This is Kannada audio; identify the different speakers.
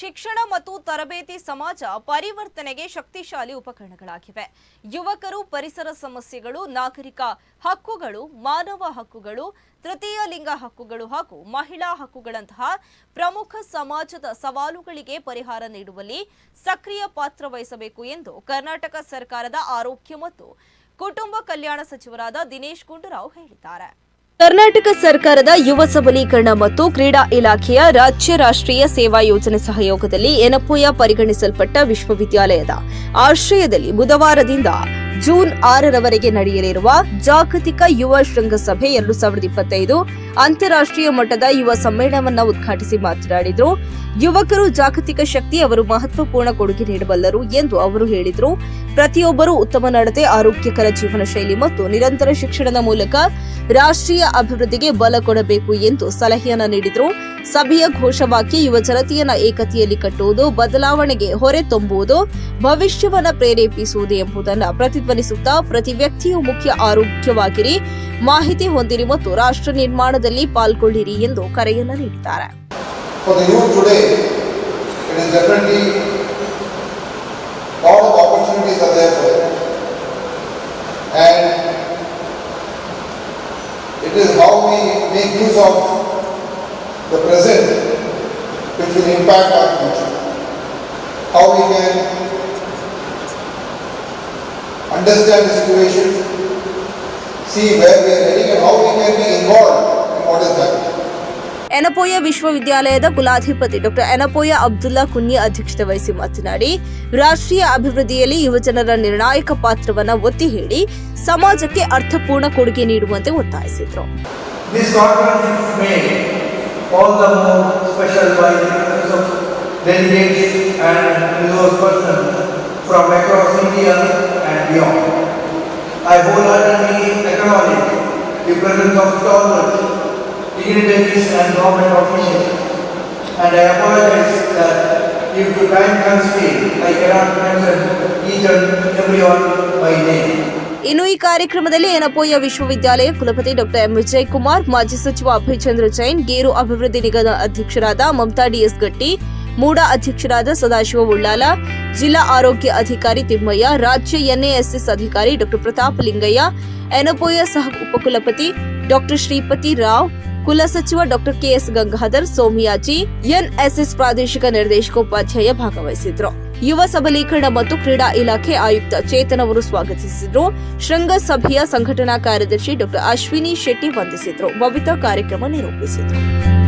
Speaker 1: ಶಿಕ್ಷಣ ಮತ್ತು ತರಬೇತಿ ಸಮಾಜ ಪರಿವರ್ತನೆಗೆ ಶಕ್ತಿಶಾಲಿ ಉಪಕರಣಗಳಾಗಿವೆ. ಯುವಕರು ಪರಿಸರ ಸಮಸ್ಯೆಗಳು, ನಾಗರಿಕ ಹಕ್ಕುಗಳು, ಮಾನವ ಹಕ್ಕುಗಳು, ತೃತೀಯ ಲಿಂಗ ಹಕ್ಕುಗಳು ಹಾಗೂ ಮಹಿಳಾ ಹಕ್ಕುಗಳಂತಹ ಪ್ರಮುಖ ಸಮಾಜದ ಸವಾಲುಗಳಿಗೆ ಪರಿಹಾರ ನೀಡುವಲ್ಲಿ ಸಕ್ರಿಯ ಪಾತ್ರ ವಹಿಸಬೇಕು ಎಂದು ಕರ್ನಾಟಕ ಸರ್ಕಾರದ ಆರೋಗ್ಯ ಮತ್ತು ಕುಟುಂಬ ಕಲ್ಯಾಣ ಸಚಿವರಾದ ದಿನೇಶ್ ಗುಂಡೂರಾವ್ ಹೇಳಿದ್ದಾರೆ. ಕರ್ನಾಟಕ ಸರ್ಕಾರದ ಯುವ ಸಬಲೀಕರಣ ಮತ್ತು ಕ್ರೀಡಾ ಇಲಾಖೆಯ ರಾಜ್ಯ ರಾಷ್ಟ್ರೀಯ ಸೇವಾ ಯೋಜನೆ ಸಹಯೋಗದಲ್ಲಿ ಎನಪೋಯ ಪರಿಗಣಿಸಲ್ಪಟ್ಟ ವಿಶ್ವವಿದ್ಯಾಲಯದ ಆಶ್ರಯದಲ್ಲಿ ಬುಧವಾರದಿಂದ ಜೂನ್ ಆರರವರೆಗೆ ನಡೆಯಲಿರುವ ಜಾಗತಿಕ ಯುವ ಶೃಂಗಸಭೆ ಎರಡು ಸಾವಿರದ ಇಪ್ಪತ್ತೈದು ಅಂತಾರಾಷ್ಟ್ರೀಯ ಮಟ್ಟದ ಯುವ ಸಮ್ಮೇಳನವನ್ನ ಉದ್ಘಾಟಿಸಿ ಮಾತನಾಡಿದರು. ಯುವಕರು ಜಾಗತಿಕ ಶಕ್ತಿ ಅವರು ಮಹತ್ವಪೂರ್ಣ ಕೊಡುಗೆ ನೀಡಬಲ್ಲರು ಎಂದು ಅವರು ಹೇಳಿದರು. ಪ್ರತಿಯೊಬ್ಬರೂ ಉತ್ತಮ ನಡತೆ, ಆರೋಗ್ಯಕರ ಜೀವನ ಶೈಲಿ ಮತ್ತು ನಿರಂತರ ಶಿಕ್ಷಣದ ಮೂಲಕ ರಾಷ್ಟ್ರೀಯ ಅಭಿವೃದ್ಧಿಗೆ ಬಲ ಕೊಡಬೇಕು ಎಂದು ಸಲಹೆಯನ್ನ ನೀಡಿದರು. ಸಭೆಯ ಘೋಷವಾಕ್ಯ, ಯುವ ಜನತೆಯನ್ನ ಏಕತೆಯಲ್ಲಿ ಕಟ್ಟುವುದು, ಬದಲಾವಣೆಗೆ ಹೊರೆ ತುಂಬುವುದು, ಭವಿಷ್ಯವನ್ನ ಪ್ರೇರೇಪಿಸುವುದು ಎಂಬುದನ್ನು ಅಸ್ತಿತ್ವದಲ್ಲಿ ಪ್ರತಿ ವ್ಯಕ್ತಿಯು ಮುಖ್ಯ ಆರೋಗ್ಯವಾಗಿರಿ. ಮಾಹಿತಿ ಹೊಂದಿರಿ ಮತ್ತು ರಾಷ್ಟ್ರ ನಿರ್ಮಾಣದಲ್ಲಿ ಪಾಲ್ಗೊಳ್ಳಿರಿ ಎಂದು ಕರೆಯನ್ನು ನೀಡಿದ್ದಾರೆ.
Speaker 2: How we can understand the situation, see where we are heading and how we can be involved in what is happening.
Speaker 1: Yenepoya ವಿಶ್ವವಿದ್ಯಾಲಯದ ಕುಲಾಧಿಪತಿ ಡಾಕ್ಟರ್ ಎನಪೋಯ ಅಬ್ದುಲ್ಲಾ ಕುನ್ಯ ಅಧ್ಯಕ್ಷತೆ ವಹಿಸಿ ಮಾತನಾಡಿ ರಾಷ್ಟ್ರೀಯ ಅಭಿವೃದ್ಧಿಯಲ್ಲಿ ಯುವಜನರ ನಿರ್ಣಾಯಕ ಪಾತ್ರವನ್ನು ಒತ್ತಿ ಹೇಳಿ ಸಮಾಜಕ್ಕೆ ಅರ್ಥಪೂರ್ಣ ಕೊಡುಗೆ ನೀಡುವಂತೆ ಒತ್ತಾಯಿಸಿದರು.
Speaker 3: from across India and beyond. I wholeheartedly acknowledge the presence of scholars, dignitaries and government officials. And I apologize that due to time constraint, I cannot mention each and everyone by name.
Speaker 1: ಇನ್ನು ಈ ಕಾರ್ಯಕ್ರಮದಲ್ಲಿ ಎನಪೋಯ ವಿಶ್ವವಿದ್ಯಾಲಯ ಕುಲಪತಿ ಡಾಕ್ಟರ್ ಎಂ ವಿಜಯ್ ಕುಮಾರ್ ಮಾಜಿ ಸಚಿವ ಅಭಯ್ ಚಂದ್ರ ಜೈನ್ ಗೇರು ಅಭಿವೃದ್ಧಿ ನಿಗಮ ಅಧ್ಯಕ್ಷರಾದ ಮಮತಾ ಡಿಎಸ್ ಗಟ್ಟಿ ಮೂಡಾ ಅಧ್ಯಕ್ಷರಾದ ಸದಾಶಿವ ಉಳ್ಳಾಲ, ಜಿಲ್ಲಾ ಆರೋಗ್ಯ ಅಧಿಕಾರಿ ತಿಮ್ಮಯ್ಯ, ರಾಜ್ಯ ಎನ್ಎಎಸ್ಎಸ್ ಅಧಿಕಾರಿ ಡಾಕ್ಟರ್ ಪ್ರತಾಪ್ ಲಿಂಗಯ್ಯ, ಎನಪೋಯ ಸಹ ಉಪಕುಲಪತಿ doctor Shripati Rao ಕುಲಸಚಿವ doctor K S Gangadhar, Somayaji, N S S ಪ್ರಾದೇಶಿಕ ನಿರ್ದೇಶಕೋಪಾಧ್ಯಾಯ ಭಾಗವಹಿಸಿದ್ರು. ಯುವ ಸಬಲೀಕರಣ ಮತ್ತು ಕ್ರೀಡಾ ಇಲಾಖೆ ಆಯುಕ್ತ ಚೇತನ್ ಅವರು ಸ್ವಾಗತಿಸಿದ್ರು. ಶೃಂಗಸಭೆಯ ಸಂಘಟನಾ ಕಾರ್ಯದರ್ಶಿ ಡಾಕ್ಟರ್ ಅಶ್ವಿನಿ ಶೆಟ್ಟಿ ವಂದಿಸಿದ್ರು. ಬಬಿತಾ ಕಾರ್ಯಕ್ರಮ ನಿರೂಪಿಸಿದ್ರು.